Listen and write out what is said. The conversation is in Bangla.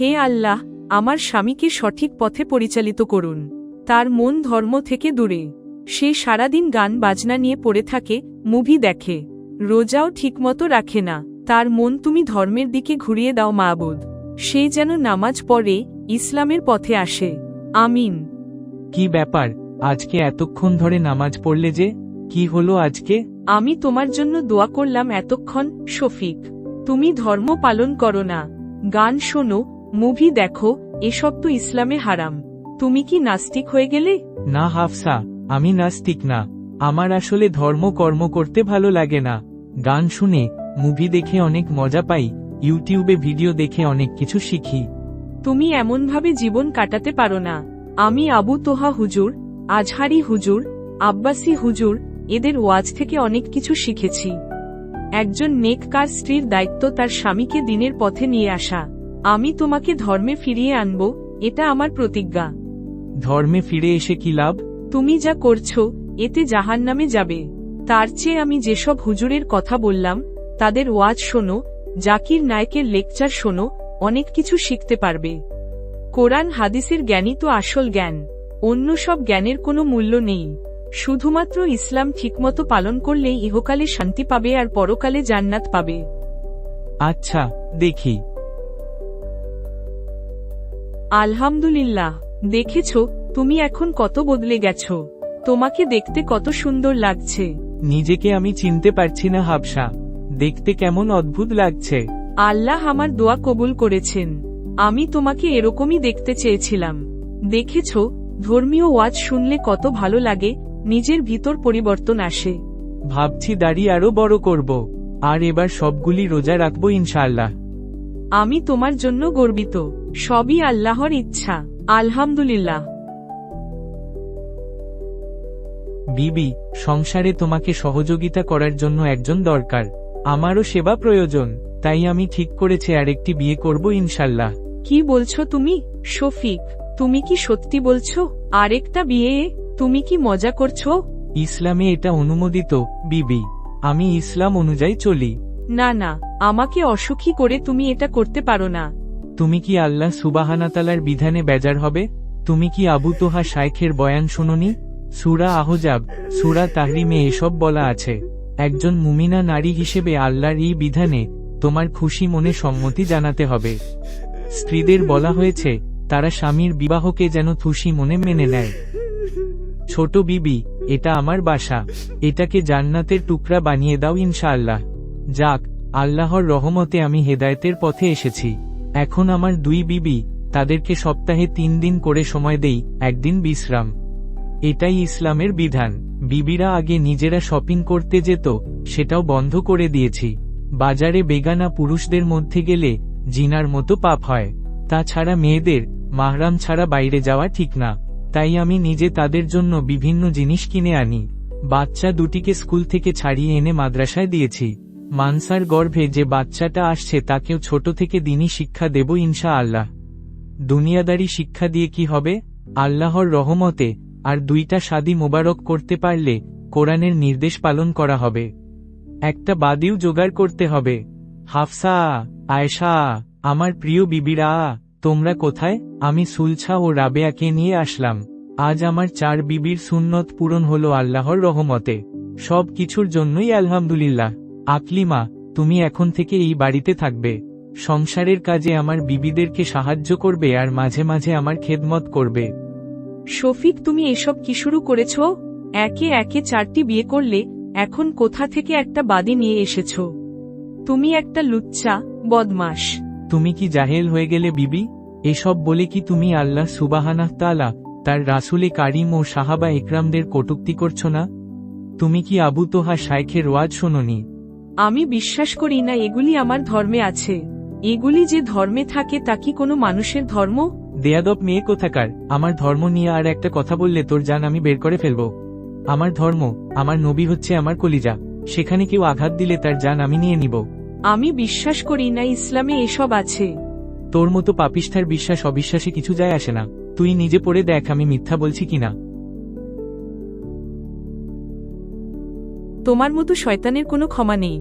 হে আল্লাহ আমার স্বামীকে সঠিক পথে পরিচালিত করুন। তার মন ধর্ম থেকে দূরে। সে সারাদিন গান বাজনা নিয়ে পড়ে থাকে মুভি দেখে। রোজাও ঠিকমতো রাখে না। তার মন তুমি ধর্মের দিকে ঘুরিয়ে দাও মাবুদ। সে যেন নামাজ পড়ে ইসলামের পথে আসে। আমিন। কি ব্যাপার? আজকে এতক্ষণ ধরে নামাজ পড়লে যে? কি হলো আজকে? আমি তোমার জন্য দোয়া করলাম এতক্ষণ শফিক। তুমি ধর্ম পালন করো না। গান শোনো মুভি দেখো এসব তো ইসলামে হারাম। তুমি কি নাস্তিক হয়ে গেলে? না হাফসা আমি নাস্তিক না। আমার আসলে ধর্ম কর্ম করতে ভালো লাগে না। গান শুনে মুভি দেখে অনেক মজা পাই ইউটিউবে ভিডিও দেখে অনেক কিছু শিখি। তুমি এমনভাবে জীবন কাটাতে পারো না। আমি আবু তোহা হুজুর আজহারি হুজুর আব্বাসি হুজুর এদের ওয়াজ থেকে অনেক কিছু শিখেছি। একজন নেককার স্ত্রীর দায়িত্ব তার স্বামীকে দিনের পথে নিয়ে আসা। আমি তোমাকে ধর্মে ফিরিয়ে আনব এটা আমার প্রতিজ্ঞা। ধর্মে ফিরে এসে কি লাভ? তুমি যা করছ এতে জাহান্নামে যাবে। তার চেয়ে আমি যেসব হুজুরের কথা বললাম তাদের ওয়াজ শোনো জাকির নায়কের লেকচার শোনো অনেক কিছু শিখতে পারবে। কোরআন হাদিসের জ্ঞানই তো আসল জ্ঞান অন্য সব জ্ঞানের কোনো মূল্য নেই। শুধুমাত্র ইসলাম ঠিকমতো পালন করলেই ইহকালে শান্তি পাবে আর পরকালে জান্নাত পাবে। আচ্ছা দেখি। আলহামদুলিল্লাহ দেখেছ তুমি এখন কত বদলে গেছো। তোমাকে দেখতে কত সুন্দর লাগছে। নিজেকে আমি চিনতে পারছি না হাফসা দেখতে কেমন অদ্ভুত লাগছে। আল্লাহ আমার দোয়া কবুল করেছেন। আমি তোমাকে এরকমই দেখতে চেয়েছিলাম। দেখেছ ধর্মীয় ওয়াজ শুনলে কত ভালো লাগে নিজের ভিতর পরিবর্তন আসে। ভাবছি দাড়ি আরও বড় করব। আর এবার সবগুলি রোজা রাখব ইনশাআল্লাহ। আমি তোমার জন্য গর্বিত। সবই আল্লাহর ইচ্ছা। আলহামদুলিল্লাহ। বিবি সংসারে তোমাকে সহযোগিতা করার জন্য একজন দরকার। আমারও সেবা প্রয়োজন তাই আমি ঠিক করেছি আরেকটি বিয়ে করব ইনশাল্লাহ কি বলছো তুমি? শফিক তুমি কি সত্যি বলছো? আরেকটা বিয়ে তুমি কি মজা করছ? ইসলামে এটা অনুমোদিত বিবি। আমি ইসলাম অনুযায়ী চলি। না না। আমাকে অসুখী করে তুমি এটা করতে পারো না। তুমি কি আল্লাহ সুবাহানাতালার বিধানে বেজার হবে? তুমি কি আবু তোহা শাইখের বয়ান শুনোনি? সুরা আহজাব, সুরা তাহরিমে এসব বলা আছে। একজন মুমিনা নারী হিসেবে আল্লাহর এই বিধানে তোমার খুশি মনে সম্মতি জানাতে হবে। স্ত্রীদের বলা হয়েছে, তারা স্বামীর বিবাহকে যেন খুশি মনে মেনে নেয়। ছোট বিবি, এটা আমার বাসা। এটাকে জান্নাতের টুকরা বানিয়ে দাও ইনশাআল্লাহ। যাক আল্লাহর রহমতে আমি হেদায়েতের পথে এসেছি। এখন আমার দুই বিবি, তাদেরকে সপ্তাহে তিন দিন করে সময় দেই, একদিন বিশ্রাম। এটাই ইসলামের বিধান। বিবিরা আগে নিজেরা শপিং করতে যেত, সেটাও বন্ধ করে দিয়েছি। বাজারে বেগানা পুরুষদের মধ্যে গেলে জিনার মতো পাপ হয়। তাছাড়া মেয়েদের, মাহরাম ছাড়া বাইরে যাওয়া ঠিক না। তাই আমি নিজে তাদের জন্য বিভিন্ন জিনিস কিনে আনি। বাচ্চা দুটিকে স্কুল থেকে ছাড়িয়ে এনে মাদ্রাসায় দিয়েছি। মানসার গর্ভে যে বাচ্চাটা আসছে তাকেও ছোট থেকে দিনই শিক্ষা দেব ইনশা আল্লাহ দুনিয়াদারি শিক্ষা দিয়ে কি হবে? আল্লাহর রহমতে, আর দুইটা শাদি মোবারক করতে পারলে কোরআনের নির্দেশ পালন করা হবে। একটা বাদিও জোগাড় করতে হবে। হাফসা, আয়শা, আমার প্রিয় বিবিরা, তোমরা কোথায়? আমি সুলছা ও রাবেয়াকে নিয়ে আসলাম। আজ আমার চার বিবির সুন্নত পূরণ হলো আল্লাহর রহমতে। সব কিছুর জন্যই আলহামদুলিল্লাহ। আকলিমা তুমি এখন থেকে এই বাড়িতে থাকবে। সংসারের কাজে আমার বিবিদেরকে সাহায্য করবে আর মাঝে মাঝে আমার খেদমত করবে। শফিক তুমি এসব কি শুরু করেছ? একে একে চারটি বিয়ে করলে এখন কোথা থেকে একটা বাদী নিয়ে এসেছ? তুমি একটা লুচ্চা বদমাস তুমি কি জাহেল হয়ে গেলে বিবি? এসব বলে কি তুমি আল্লাহ সুবাহানাহ তালা তার রাসুলে কারিম ও সাহাবা একরামদের কটুক্তি করছ না? তুমি কি আবু তোহা শাইখের ওয়াজ শোনি আমি বিশ্বাস করি না এগুলি আমার ধর্মে আছে। এগুলি যে ধর্মে থাকে তা কি কোনো মানুষের ধর্ম? দেয়াদব মেয়ে কোথাকার? আমার ধর্ম নিয়ে আর একটা কথা বললে তোর জান আমি বের করে ফেলব। আমার ধর্ম আমার নবী হচ্ছে আমার কলিজা। সেখানে কেউ আঘাত দিলে তার জান আমি নিয়ে নিব। আমি বিশ্বাস করি না ইসলামে এসব আছে। তোর মতো পাপিষ্ঠার বিশ্বাস অবিশ্বাসে কিছু যায় আসে না। তুই নিজে পড়ে দেখ আমি মিথ্যা বলছি কিনা। তোমার মতো শয়তানের কোনো ক্ষমা নেই।